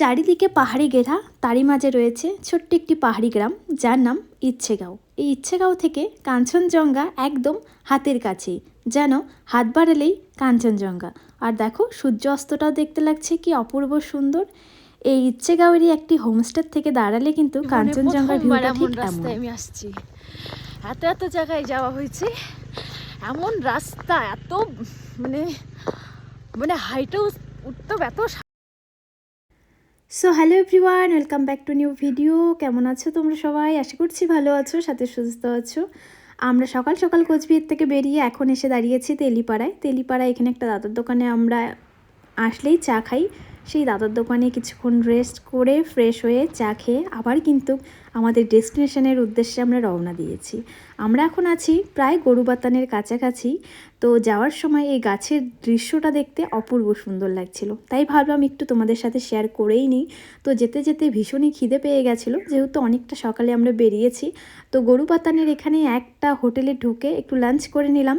চারিদিকে পাহাড়ি ঘেরা তারই মাঝে রয়েছে ছোট্ট একটি পাহাড়ি গ্রাম যার নাম ইচ্ছেগাঁও। এই ইচ্ছেগাঁও থেকে কাঞ্চনজঙ্ঘা একদম হাতের কাছেই যেন হাত বাড়ালেই কাঞ্চনজঙ্ঘা। আর দেখো সূর্য অস্তটাও দেখতে লাগছে কি অপূর্ব সুন্দর। এই ইচ্ছেগাঁওয়েরই একটি হোমস্টের থেকে দাঁড়ালে কিন্তু কাঞ্চনজঙ্ঘার ভিউটা ঠিক এমন। রাস্তায় আমি আসছি। এত এত জায়গায় যাওয়া হয়েছে। এমন রাস্তা এত মানে মানে হাইটেও উঠতে এত so hello everyone welcome back to new video কেমন আছো তোমরা সবাই? আশা করছি ভালো আছো, সাথে সুস্থ আছো। আমরা সকাল সকাল কোচবিহার থেকে বেরিয়ে এখন এসে দাঁড়িয়েছি তেলিপাড়ায়। তেলিপাড়ায় এখানে একটা দাদার দোকানে আমরা আসলেই চা খাই। সেই দাদার দোকানে কিছুক্ষণ রেস্ট করে ফ্রেশ হয়ে চা খেয়ে আবার কিন্তু আমাদের ডেস্টিনেশনের উদ্দেশ্যে আমরা রওনা দিয়েছি। আমরা এখন আছি প্রায় গরুবাতানের কাছাকাছি। তো যাওয়ার সময় এই গাছের দৃশ্যটা দেখতে অপূর্ব সুন্দর লাগছিল। তাই ভাবলাম একটু তোমাদের সাথে শেয়ার করেই নিই। তো যেতে যেতে ভীষণই খিদে পেয়ে গেছিল। যেহেতু অনেকটা সকালে আমরা বেরিয়েছি, তো গরুবাতানের এখানে একটা হোটেলে ঢুকে একটু লাঞ্চ করে নিলাম।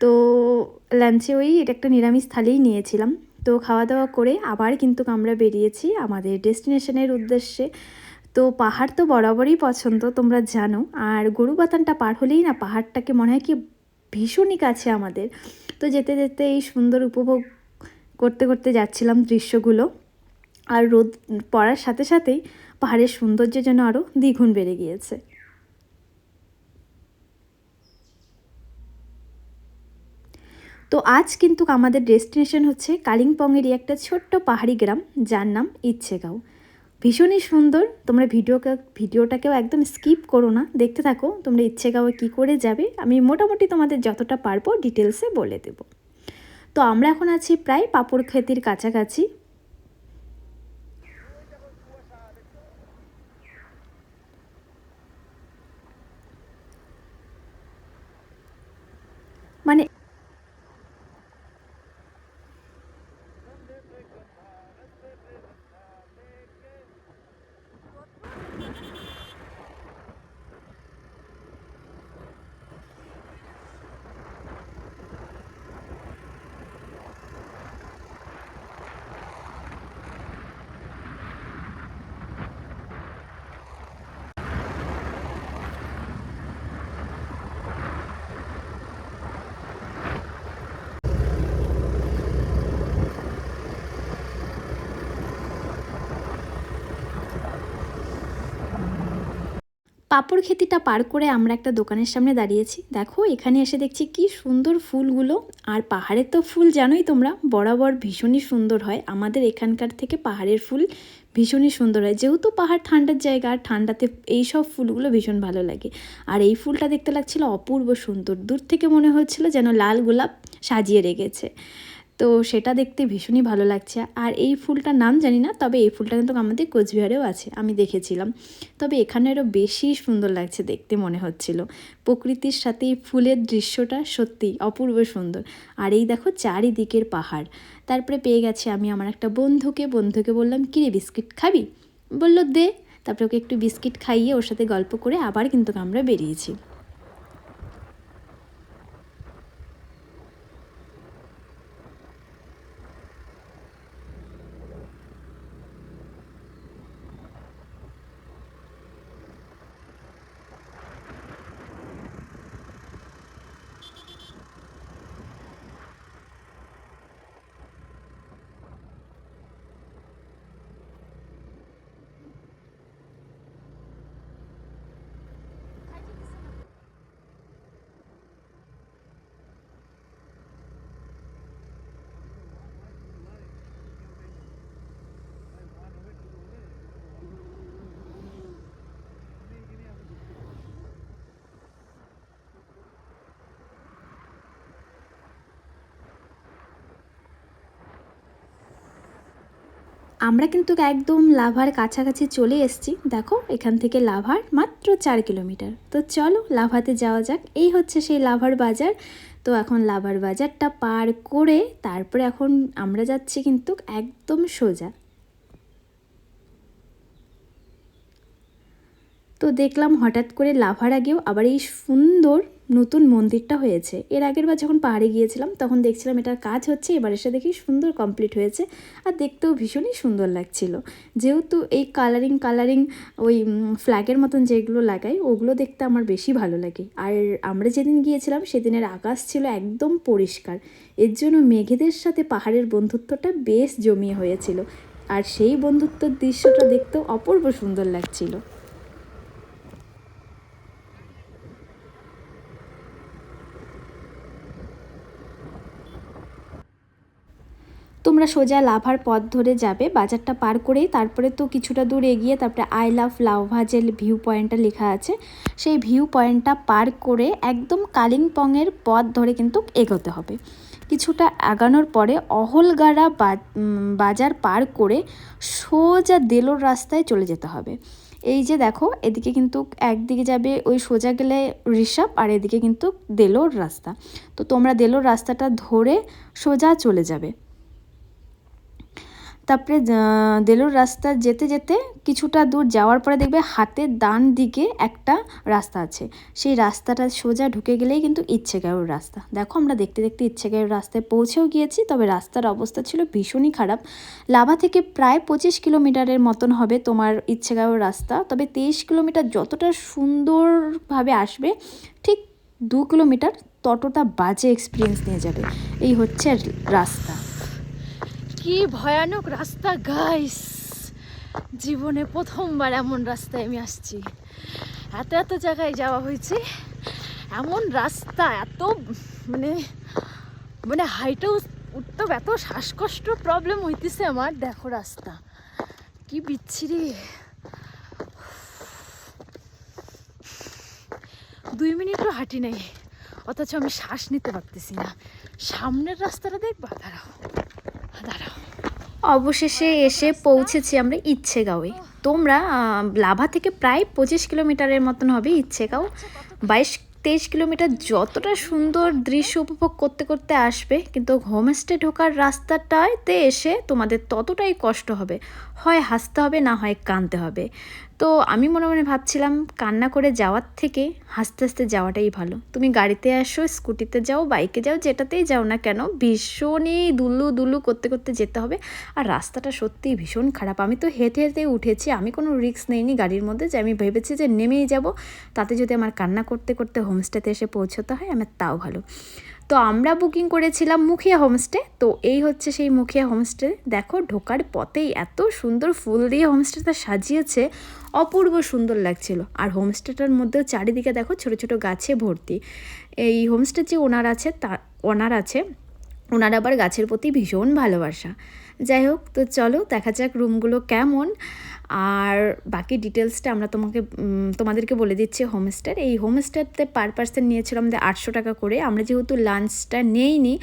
তো লাঞ্চে ওই এটা একটা নিরামিষ থালিই নিয়েছিলাম। তো খাওয়া দাওয়া করে আবার কিন্তু আমরা বেরিয়েছি আমাদের ডেস্টিনেশনের উদ্দেশ্যে। তো পাহাড় তো বরাবরই পছন্দ, তোমরা জানো। আর গরু বাতানটা পার হলেই না পাহাড়টাকে মনে হয় কি ভীষণই কাছে আমাদের। তো যেতে যেতে এই সুন্দর উপভোগ করতে করতে যাচ্ছিলাম দৃশ্যগুলো। আর রোদ পড়ার সাথে সাথেই পাহাড়ের সৌন্দর্য যেন আরও দ্বিগুণ বেড়ে গিয়েছে। তো আজ কিন্তু আমাদের ডেস্টিনেশন হচ্ছে কালিম্পংয়েরই একটা ছোট্ট পাহাড়ি গ্রাম, যার নাম ইচ্ছেগাঁও। ভীষণই সুন্দর, তোমরা ভিডিওকে, ভিডিওটাকেও একদম স্কিপ করো না, দেখতে থাকো তোমরা ইচ্ছেগাঁওয়ে কী করে যাবে, আমি মোটামুটি তোমাদের যতটা পারব ডিটেলসে বলে দেব। তো আমরা এখন আছি প্রায় পাপড় খেতির কাছাকাছি মানে পাপড় খেতিটা পার করে আমরা একটা দোকানের সামনে দাঁড়িয়েছি। দেখো, এখানে এসে দেখছি কি সুন্দর ফুলগুলো। আর পাহাড়ের তো ফুল জানোই তোমরা, বরাবর ভীষণই সুন্দর হয়। আমাদের এখানকার থেকে পাহাড়ের ফুল ভীষণই সুন্দর হয়। যেহেতু পাহাড় ঠান্ডার জায়গা, আর ঠান্ডাতে এই সব ফুলগুলো ভীষণ ভালো লাগে। আর এই ফুলটা দেখতে লাগছিল অপূর্ব সুন্দর। দূর থেকে মনে হচ্ছিল যেন লাল গোলাপ সাজিয়ে রেখেছে। তো সেটা দেখতে ভীষণই ভালো লাগছে। আর এই ফুলটার নাম জানি না, তবে এই ফুলটা কিন্তু আমাদের কোচবিহারেও আছে, আমি দেখেছিলাম। তবে এখানে আরও বেশি সুন্দর লাগছে দেখতে মনে হচ্ছিল। প্রকৃতির সাথে এই ফুলের দৃশ্যটা সত্যিই অপূর্ব সুন্দর। আর এই দেখো চারিদিকের পাহাড়। তারপরে পেয়ে গেছি আমি আমার একটা বন্ধুকে বন্ধুকে বললাম, কিরে, বিস্কিট খাবি? বলল, দে। তারপরে ওকে একটু বিস্কিট খাইয়ে ওর সাথে গল্প করে আবার কিন্তু আমরা বেরিয়েছি। আমরা কিন্তু একদম লাভার কাছাকাছি চলে এসেছি। দেখো, এখান থেকে লাভার মাত্র চার কিলোমিটার। তো চলো, লাভাতে যাওয়া যাক। এই হচ্ছে সেই লাভার বাজার। তো এখন লাভার বাজারটা পার করে তারপরে এখন আমরা যাচ্ছি কিন্তু একদম সোজা। তো দেখলাম হঠাৎ করে লাভার আগেও আবার এই সুন্দর নতুন মন্দিরটা হয়েছে। এর আগের বার যখন পাহাড়ে গিয়েছিলাম, তখন দেখছিলাম এটার কাজ হচ্ছে, এবার এসে দেখি সুন্দর কমপ্লিট হয়েছে আর দেখতেও ভীষণই সুন্দর লাগছিল। যেহেতু এই কালারিং কালারিং ওই ফ্ল্যাগের মতন যেগুলো লাগাই, ওগুলো দেখতে আমার বেশি ভালো লাগে। আর আমরা যেদিন গিয়েছিলাম, সেদিনের আকাশ ছিল একদম পরিষ্কার। এর জন্য মেঘেদের সাথে পাহাড়ের বন্ধুত্বটা বেশ জমিয়ে হয়েছিল। আর সেই বন্ধুত্বর দৃশ্যটা দেখতেও অপূর্ব সুন্দর লাগছিল। তোমরা সোজা লাভার পথ ধরে যাবে, বাজারটা পার করেই তারপরে তো কিছুটা দূর এগিয়ে তারপরে আই লাভ লাভা যে ভিউ পয়েন্টটা লেখা আছে। সেই ভিউ পয়েন্টটা পার করে একদম কালিম্পংয়ের পথ ধরে কিন্তু এগোতে হবে। কিছুটা আগানোর পরে অহলগাড়া বাজার পার করে সোজা দেলোর রাস্তায় চলে যেতে হবে। এই যে দেখো, এদিকে কিন্তু একদিকে যাবে ওই সোজা গেলে ঋষভ আর এদিকে কিন্তু দেলোর রাস্তা। তো তোমরা দেলোর রাস্তাটা ধরে সোজা চলে যাবে। তারপরে দেলোর রাস্তা যেতে যেতে কিছুটা দূর যাওয়ার পরে দেখবে হাতের ডান দিকে একটা রাস্তা আছে। সেই রাস্তাটা সোজা ঢুকে গেলেই কিন্তু ইচ্ছেগাঁওর রাস্তা। দেখো আমরা দেখতে দেখতে ইচ্ছেগাঁওর রাস্তায় পৌঁছেও গিয়েছি, তবে রাস্তার অবস্থা ছিল ভীষণই খারাপ। লাভা থেকে প্রায় পঁচিশ কিলোমিটারের মতন হবে তোমার ইচ্ছেগাঁওর রাস্তা, তবে তেইশ কিলোমিটার যতটা সুন্দরভাবে আসবে, ঠিক দু কিলোমিটার ততটা বাজে এক্সপিরিয়েন্স নিয়ে যাবে। এই হচ্ছে রাস্তা। কি ভয়ানক রাস্তা গাইস জীবনে প্রথমবার এমন রাস্তায় আমি আসছি। এত এত জায়গায় যাওয়া হয়েছে। এমন রাস্তা, এত মানে মানে হাইটেও উঠতেও এত শ্বাসকষ্ট প্রবলেম হইতেছে আমার। দেখো রাস্তা। কি বিচ্ছিরি। দুই মিনিটও হাঁটি নাই। অথচ আমি শ্বাস নিতে পারতেছি না। সামনের রাস্তাটা দেখবা? দাঁড়াও। অবশেষে এসে পৌঁছেছি আমরা ইচ্ছেগাঁওয়ে। তোমরা লাভা থেকে প্রায় পঁচিশ কিলোমিটারের মতন হবে ইচ্ছেগাঁও। বাইশ, তেইশ কিলোমিটার যতটা সুন্দর দৃশ্য উপভোগ করতে করতে আসবে, কিন্তু হোমস্টে ঢোকার রাস্তাটাতে এসে তোমাদের ততটাই কষ্ট হবে। হয় হাসতে হবে, না হয় কাঁদতে হবে। তো আমি মনে মনে ভাবছিলাম কান্না করে যাওয়ার থেকে হাসতে হাসতে যাওয়াটাই ভালো। তুমি গাড়িতে আসো, স্কুটিতে যাও, বাইকে যাও, যেটাতেই যাও না কেন, ভীষণই দুলু দুলু করতে করতে যেতে হবে। আর রাস্তাটা সত্যিই ভীষণ খারাপ। আমি তো হেঁটে হেঁটে উঠেছি। আমি কোনো রিস্ক নেইনি গাড়ির মধ্যে যে আমি ভেবেছি যে নেমেই যাব। তাতে যদি আমার কান্না করতে করতে হোমস্টেতে এসে পৌঁছতে হয়, আমার তাও ভালো। তো আমরা বুকিং করেছিলাম মুখিয়া হোমস্টে তো এই হচ্ছে সেই মুখিয়া হোমস্টে দেখো, ঢোকার পথেই এত সুন্দর ফুল দিয়ে হোমস্টেটা সাজিয়েছে, অপূর্ব সুন্দর লাগছিল। আর হোমস্টেটার মধ্যেও চারিদিকে দেখো, ছোট ছোট গাছে ভর্তি। এই হোমস্টের যে ওনার আছে, তা, ওনার আছে, ওনার আবার গাছের প্রতি ভীষণ ভালোবাসা। যাই হোক, তো চলো দেখা যাক রুমগুলো কেমন। আর বাকি ডিটেলসটা আমরা তোমাকে তোমাদেরকে বলে দিচ্ছি হোমস্টের এই হোমস্টেতে পার পার্সন নিয়েছিল আমাদের আটশো টাকা করে। আমরা যেহেতু লাঞ্চটা নেইনি,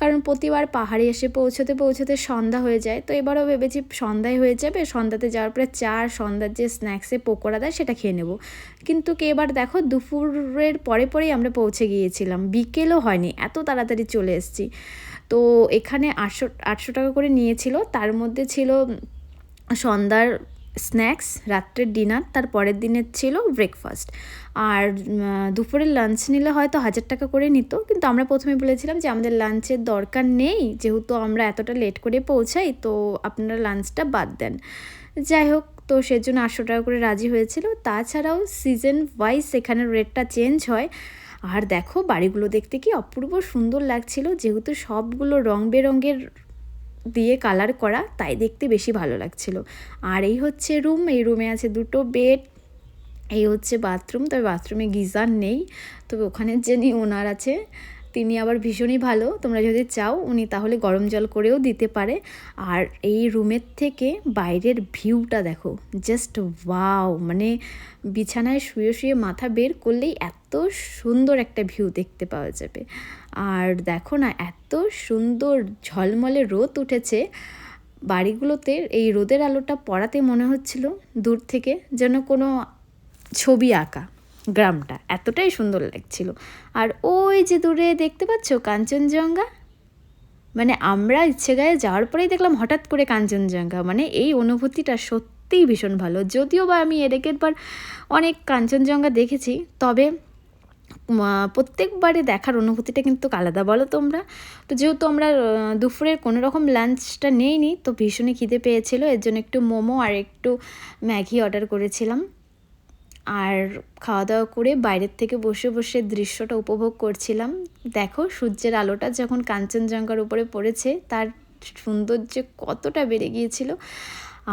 কারণ প্রতিবার পাহাড়ে এসে পৌঁছতে পৌঁছতে সন্ধ্যা হয়ে যায়। তো এবারও ভেবেছি সন্ধ্যায় হয়ে যাবে। সন্ধ্যাতে যাওয়ার পরে চা আর সন্ধ্যার যে স্ন্যাক্সে পকোড়া দেয়, সেটা খেয়ে নেব। কিন্তু কে এবার দেখো, দুপুরের পরে পরেই আমরা পৌঁছে গিয়েছিলাম। বিকেলও হয়নি, এত তাড়াতাড়ি চলে এসেছি। তো এখানে আটশো আটশো টাকা করে নিয়েছিল। তার মধ্যে ছিল সন্ধ্যার স্ন্যাক্স, রাত্রের ডিনার, তার পরের দিনের ছিল ব্রেকফাস্ট। আর দুপুরের লাঞ্চ নিলে হয়তো হাজার টাকা করে নিত, কিন্তু আমরা প্রথমে বলেছিলাম যে আমাদের লাঞ্চের দরকার নেই, যেহেতু আমরা এতটা লেট করে পৌঁছাই, তো আপনারা লাঞ্চটা বাদ দেন। যাই হোক, তো সেজন্য আটশো টাকা করে রাজি হয়েছিল। তাছাড়াও সিজন ওয়াইজ সেখানে রেটটা চেঞ্জ হয়। আর দেখো, বাড়িগুলো দেখতে কি অপূর্ব সুন্দর লাগছিল, যেহেতু সবগুলো রং বেরঙের দিয়ে কালার করা, তাই দেখতে বেশি ভালো লাগছিল। আর এই হচ্ছে রুম এই রুমে আছে দুটো বেড এই হচ্ছে বাথরুম তবে বাথরুমে গিজার নেই। তবে ওখানে যিনি ওনার আছে, তিনি আবার ভীষণই ভালো। তোমরা যদি চাও, উনি তাহলে গরম জল করেও দিতে পারে। আর এই রুমের থেকে বাইরের ভিউটা দেখো জাস্ট ওয়াও মানে বিছানায় শুয়ে শুয়ে মাথা বের করলেই এত সুন্দর একটা ভিউ দেখতে পাওয়া যাবে। আর দেখো না, এত সুন্দর ঝলমলে রোদ উঠেছে। বাড়িগুলোতে এই রোদের আলোটা পড়াতে মনে হচ্ছিল দূর থেকে, যেন কোনো ছবি আঁকা গ্রামটা। এতটাই সুন্দর লাগছিল। আর ওই যে দূরে দেখতে পাচ্ছ কাঞ্চনজঙ্ঘা? মানে আমরা ইচ্ছেগায়ে যাওয়ার পরেই দেখলাম হঠাৎ করে কাঞ্চনজঙ্ঘা। মানে এই অনুভূতিটা সত্যিই ভীষণ ভালো। যদিও বা আমি এর আগের বার অনেক কাঞ্চনজঙ্ঘা দেখেছি, তবে প্রত্যেকবারে দেখার অনুভূতিটা কিন্তু আলাদা, বলো তোমরা? তো যেহেতু আমরা দুপুরের কোনো রকম লাঞ্চটা নেইনি, তো ভীষণই খিদে পেয়েছিল, এর জন্য একটু মোমো আর একটু ম্যাগি অর্ডার করেছিলাম। আর খাওয়া দাওয়া করে বাইরের থেকে বসে বসে দৃশ্যটা উপভোগ করছিলাম। দেখো, সূর্যের আলোটা যখন কাঞ্চনজঙ্ঘার উপরে পড়েছে, তার সৌন্দর্য কতটা বেড়ে গিয়েছিল।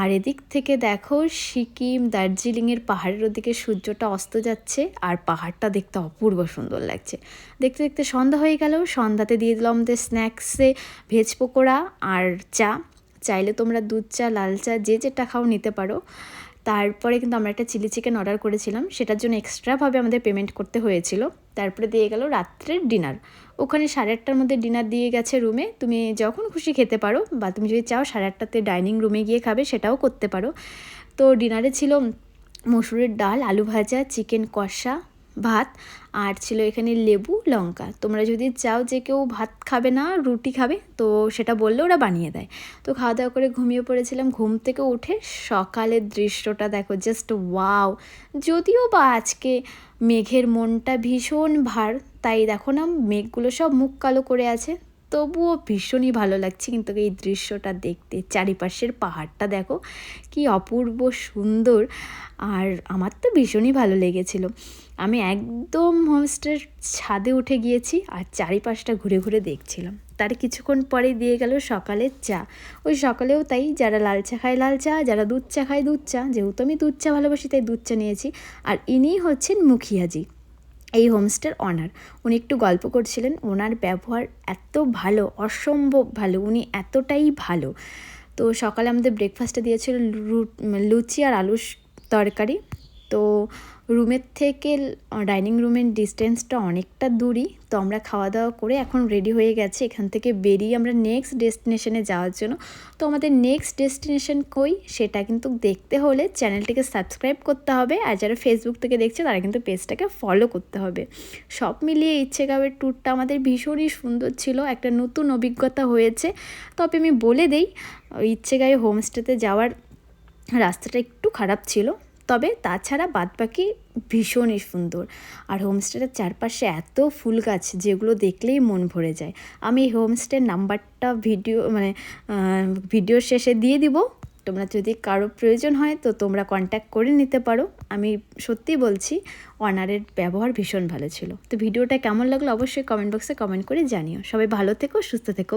আর এদিক থেকে দেখো সিকিম, দার্জিলিংয়ের পাহাড়ের ওদিকে সূর্যটা অস্ত যাচ্ছে আর পাহাড়টা দেখতে অপূর্ব সুন্দর লাগছে। দেখতে দেখতে সন্ধ্যা হয়ে গেল, সন্ধ্যাতে দিয়ে দিলাম আমাদের স্ন্যাক্সে ভেজ পকোড়া আর চা। চাইলে তোমরা দুধ চা, লাল চা, যে যেটা খাও নিতে পারো। তারপরে কিন্তু আমরা একটা চিলি চিকেন অর্ডার করেছিলাম। সেটার জন্য এক্সট্রাভাবে আমাদের পেমেন্ট করতে হয়েছিল। তারপরে দিয়ে গেল রাত্রের ডিনার ওখানে সাড়ে আটটার মধ্যে ডিনার দিয়ে গেছে রুমে তুমি যখন খুশি খেতে পারো বা তুমি যদি চাও সাড়ে আটটাতে ডাইনিং রুমে গিয়ে খাবে সেটাও করতে পারো। তো ডিনারে ছিল মসুরের ডাল, আলু ভাজা চিকেন কষা ভাত আর ছিল এখানে লেবু, লঙ্কা। তোমরা যদি চাও যে কেউ ভাত খাবে না, রুটি খাবে, তো সেটা বললে ওরা বানিয়ে দেয়। তো খাওয়া দাওয়া করে ঘুমিয়ে পড়েছিলাম, ঘুম থেকে উঠে সকালের দৃশ্যটা দেখো জাস্ট ওয়াও যদিও বা আজকে মেঘের মনটা ভীষণ ভার, তাই দেখো না, মেঘগুলো সব মুখ কালো করে আছে। তবুও ভীষণই ভালো লাগছে কিন্তু এই দৃশ্যটা দেখতে। চারিপাশের পাহাড়টা দেখো, কি অপূর্ব সুন্দর। আর আমার তো ভীষণই ভালো লেগেছিল। আমি একদম হোমস্টের ছাদে উঠে গিয়েছি আর চারিপাশটা ঘুরে ঘুরে দেখছিলাম। তার কিছুক্ষণ পরে দিয়ে গেল সকালের চা। ওই সকালেও তাই, যারা লাল চা খায় লাল চা, যারা দুধ চা খায় দুধ চা। যেহেতু আমি দুধ চা ভালোবাসি, তাই দুধ চা নিয়েছি। আর ইনিই হচ্ছেন মুখিয়াজি। এই হোমস্টের অনার। উনি একটু গল্প করছিলেন, ওনার ব্যবহার এত ভালো, অসম্ভব ভালো, উনি এতটাই ভালো। তো সকালে আমাদের ব্রেকফাস্টে দিয়েছিল লুচি আর আলুর তরকারি। তো রুমের থেকে ডাইনিং রুমের ডিস্টেন্সটা অনেকটা দূরই। তো আমরা খাওয়া দাওয়া করে এখন রেডি হয়ে গেছে। এখান থেকে বেরিয়ে আমরা নেক্সট ডেস্টিনেশনে যাওয়ার জন্য। তো আমাদের নেক্সট ডেস্টিনেশন কই? সেটা কিন্তু দেখতে হলে চ্যানেলটিকে সাবস্ক্রাইব করতে হবে। আর যারা ফেসবুক থেকে দেখছে, তারা কিন্তু পেজটাকে ফলো করতে হবে। সব মিলিয়ে ইচ্ছেগাঁওয়ের ট্যুরটা আমাদের ভীষণই সুন্দর ছিল। একটা নতুন অভিজ্ঞতা হয়েছে। তবে আমি বলে দেই ইচ্ছেগাঁয়ে হোমস্টেতে যাওয়ার রাস্তাটা একটু খারাপ ছিল। তবে তাছাড়া বাদবাকি ভীষণই সুন্দর। আর হোমস্টেটার চারপাশে এত ফুল গাছ যেগুলো দেখলেই মন ভরে যায়। আমি এই হোমস্টের নাম্বারটা ভিডিও মানে ভিডিও শেষে দিয়ে দিব। তোমরা যদি কারও প্রয়োজন হয় তো তোমরা কন্ট্যাক্ট করে নিতে পারো। আমি সত্যি বলছি, অনারের ব্যবহার ভীষণ ভালো ছিল। তো ভিডিওটা কেমন লাগল অবশ্যই কমেন্ট বক্সে কমেন্ট করে জানিও। সবাই ভালো থেকো, সুস্থ থেকো।